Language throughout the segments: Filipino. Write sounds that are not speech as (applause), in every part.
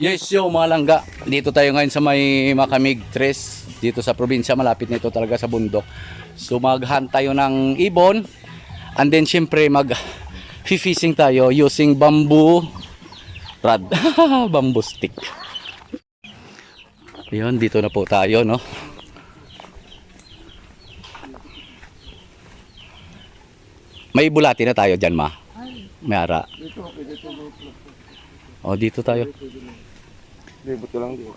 Yes, yo mga langga. Dito tayo ngayon sa may Makamig Tres. Dito sa probinsya, malapit nito talaga sa bundok. So mag-hunt tayo ng ibon. And then syempre mag fishing tayo using bamboo rod. (laughs) bamboo stick. Ayun, dito na po tayo, no? May bulati na tayo dyan, ma. May ara. O, dito tayo. Libot lang dito.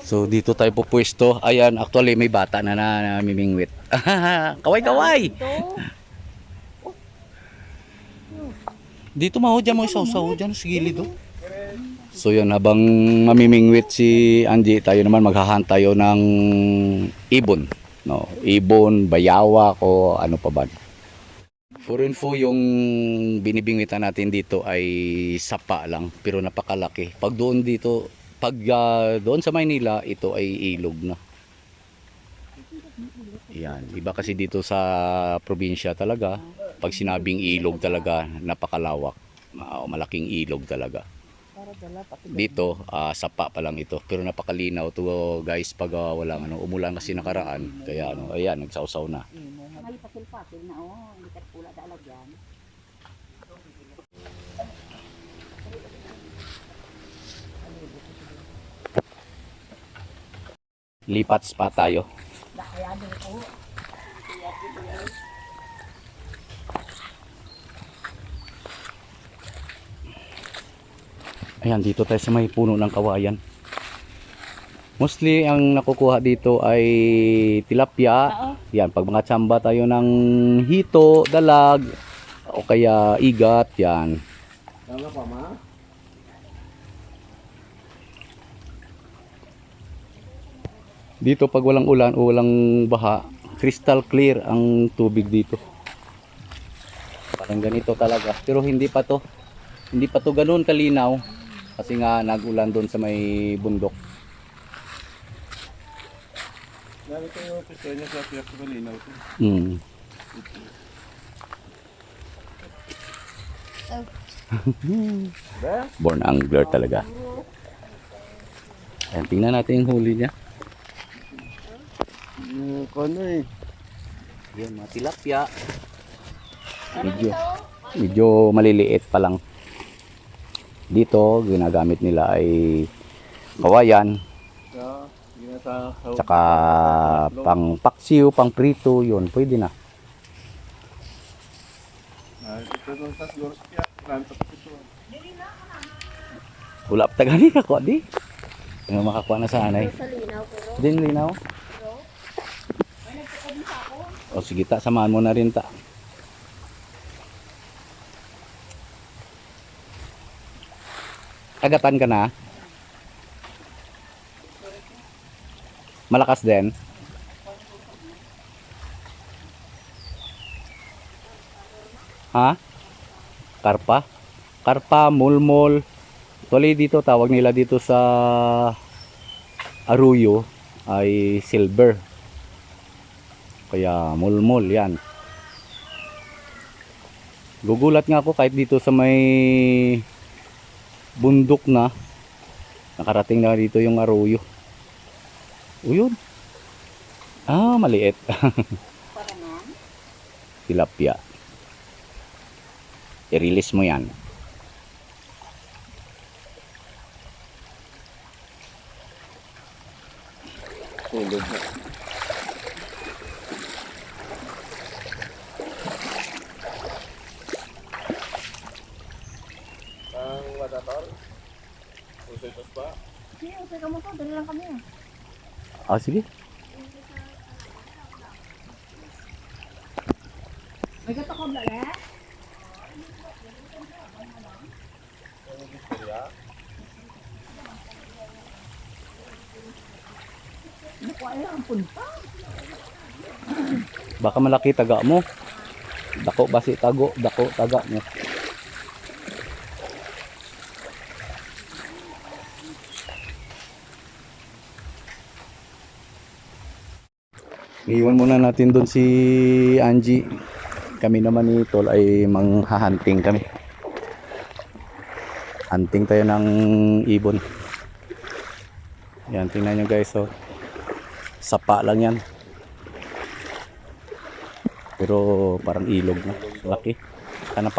So dito tayo pupwesto. Ayan, actually may bata na na namimingwit. (laughs) kaway kaway. Dito maho mo isaw-saw dyan sa gilid oh. So yun, habang mamimingwit si Angie, tayo naman maghahan tayo ng ibon. No, ibon, bayawak o ano pa ba. For info, yung binibingwitan natin dito ay sapa lang, pero napakalaki. Pag doon dito, pag ah, doon sa Maynila, ito ay ilog na. Yan, iba kasi dito sa probinsya talaga, pag sinabing ilog talaga, napakalawak. Ah, malaking ilog talaga. Dito, ah, sapa pa lang ito. Pero napakalinaw to guys pag ah, walang ano, umulan kasi nakaraan. Kaya ano, ayan, nagsawsaw na. May pasil-pasil na oh, hindi ka pula dalag Lipat spa tayo. Ayan dito tayo sa may puno ng kawayan. Mostly ang nakukuha dito ay tilapia. Oo. Yan, pag mga tsamba tayo ng hito, dalag, o kaya igat, yan. Tama pa ma? Dito pag walang ulan o walang baha, crystal clear ang tubig dito. Parang ganito talaga. Pero hindi pa to. Hindi pa to ganoon kalinaw. Kasi nga nagulan doon sa may bundok. Ko yung pisto niya sa piyak malinaw. Hmm. Ba? Born angler talaga. Ayan, tingnan natin yung huli niya. Yung kono eh. Yan, mga tilapia. Medyo, medyo maliliit pa lang. Dito, ginagamit nila ay kawayan, tsaka pang paksiw, pang prito, yun, pwede na. Pa tagani (laughs) ako, di. Ano makakuha na sa anay. Ko. Din, linaw. O sige ta, samahan mo na rin ta. Agatan ka na. Malakas din. Ha? Karpa? Karpa, mulmol. Tuloy dito, tawag nila dito sa Arroyo ay silver. Kaya mulmol yan. Gugulat nga ako kahit dito sa may bundok na nakarating na dito yung arroyo. O yun. Ah, maliit. (laughs) Tilapia. I-release mo yan. Tulog na. Ang wadator? Usay tas ba? Sige, ka mo to. Dali lang kami ah. Ah, sige. May gato ko ba eh? Baka malaki taga mo. Dako basi tago, dako taga mo. Iwan muna natin doon si Angie. Kami naman ni Tol ay manghahunting kami. Hunting tayo ng ibon. Yan, tingnan nyo guys, oh. Sapa lang yan. Pero parang ilog na. Laki. Sana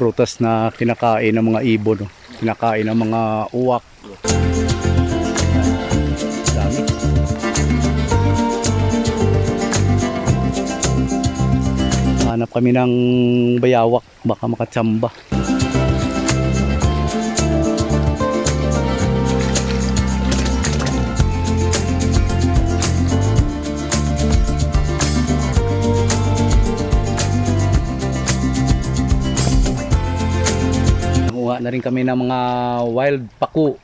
prutas na kinakain ng mga ibon, no? kinakain ng mga uwak. Hanap kami ng bayawak, baka makatsamba. Nanguha na rin kami ng mga wild paku.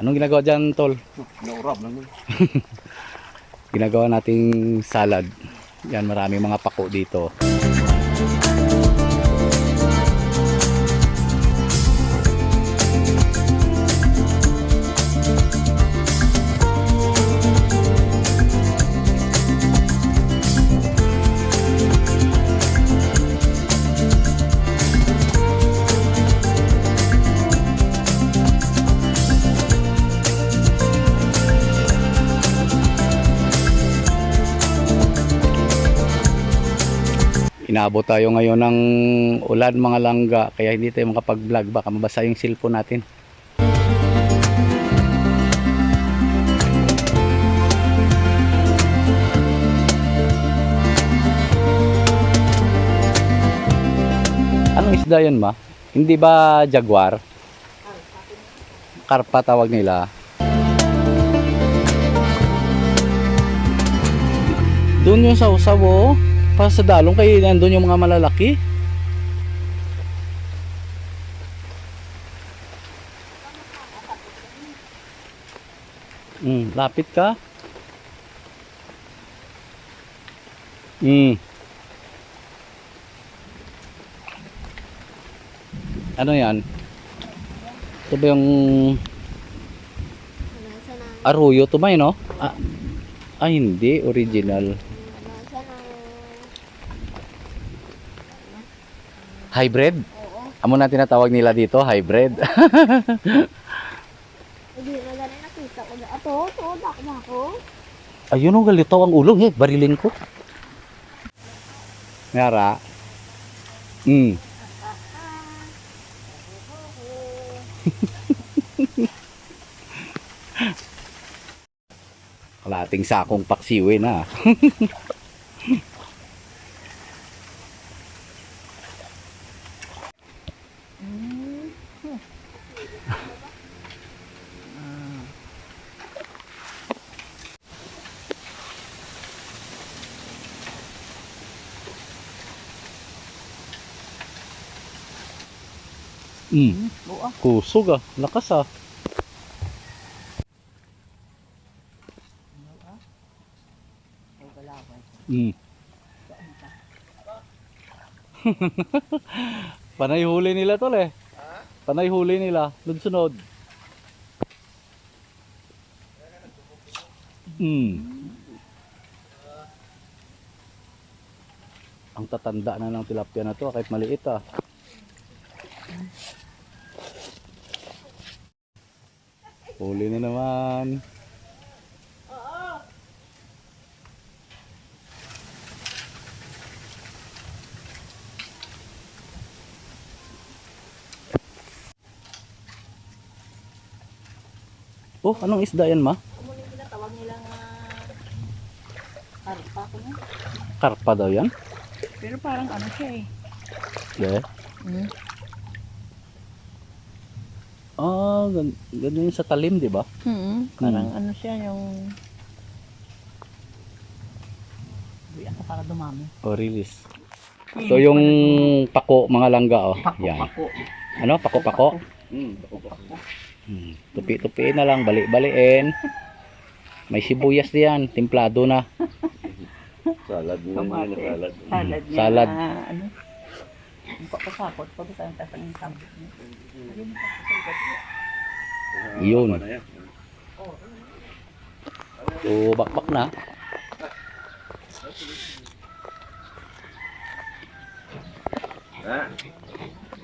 Anong ginagawa dyan, Tol? Naurab lang. (laughs) Ginagawa nating salad. Yan, maraming mga paku dito. Inabot tayo ngayon ng ulan mga langga kaya hindi tayo makapag-vlog baka mabasa yung cellphone natin. Anong isda yan ma? Hindi ba jaguar? Karpa tawag nila. Doon yung sa usaw oh. Para sa dalong kay nandun yung mga malalaki. Mm, lapit ka. Mm. Ano yan? Ito ba yung? Ito ba yun, no? Ah, ah, hindi. Original. nasa na, Hybrid? oo. Amo na tinatawag nila dito, hybrid. (laughs) Hindi na ganun nakita ko. Ato, to, dak na ako. Ayun ang galitaw ang ulo, eh. Barilin ko. Ngara. Mm. (laughs) Kalating sakong paksiwi na. (laughs) Mm. Kusog ah. Lakas ah. Mm. (laughs) Panay huli nila tol eh. Panay huli nila. Sunod-sunod. Mm. Ang tatanda na ng tilapia na to kahit maliit ah. Huli na naman. Oh, anong isda yan, ma? Kumunin ko na tawag nila nga Karpa ko na. Karpa daw yan. Pero parang ano siya eh. Yeah. Hmm. Ah, gan ganun yung sa talim, di ba? Hmm. Parang ano siya yung... Uy, ako para dumami. O, release. So, yung pako, mga langga, oh. Pako, Yan. pako. Ano? Pako-pako? Hmm, ako pa. Hmm. Tupi-tupiin na lang, balik-baliin. May sibuyas diyan, templado na. Salad mo yun, salad. Salad niya. Salad. na ano? Ang papasakot. Pag saan tasang yung sambot niya. Yun. So, bakbak na. Ha?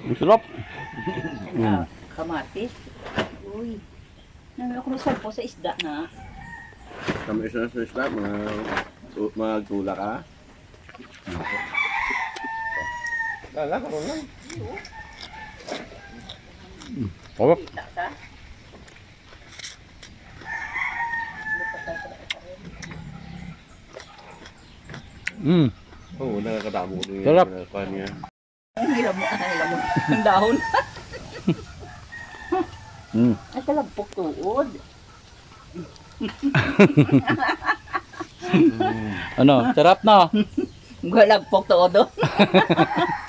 Ang sarap. Mm. Kamatis. Uy. Nang ako sa po sa isda na. Kami isa sa isla, mga magtula ka. Lala, ako lang. Ka. Mm. Oo, nakakadamo ko yung Sarap. niya. Ang hilam mo. Ang hilam mo. Ang dahon. (laughs) Mm. Ay, talagpok tuod. Ano, sarap na. Galagpok tuod. oh. (laughs)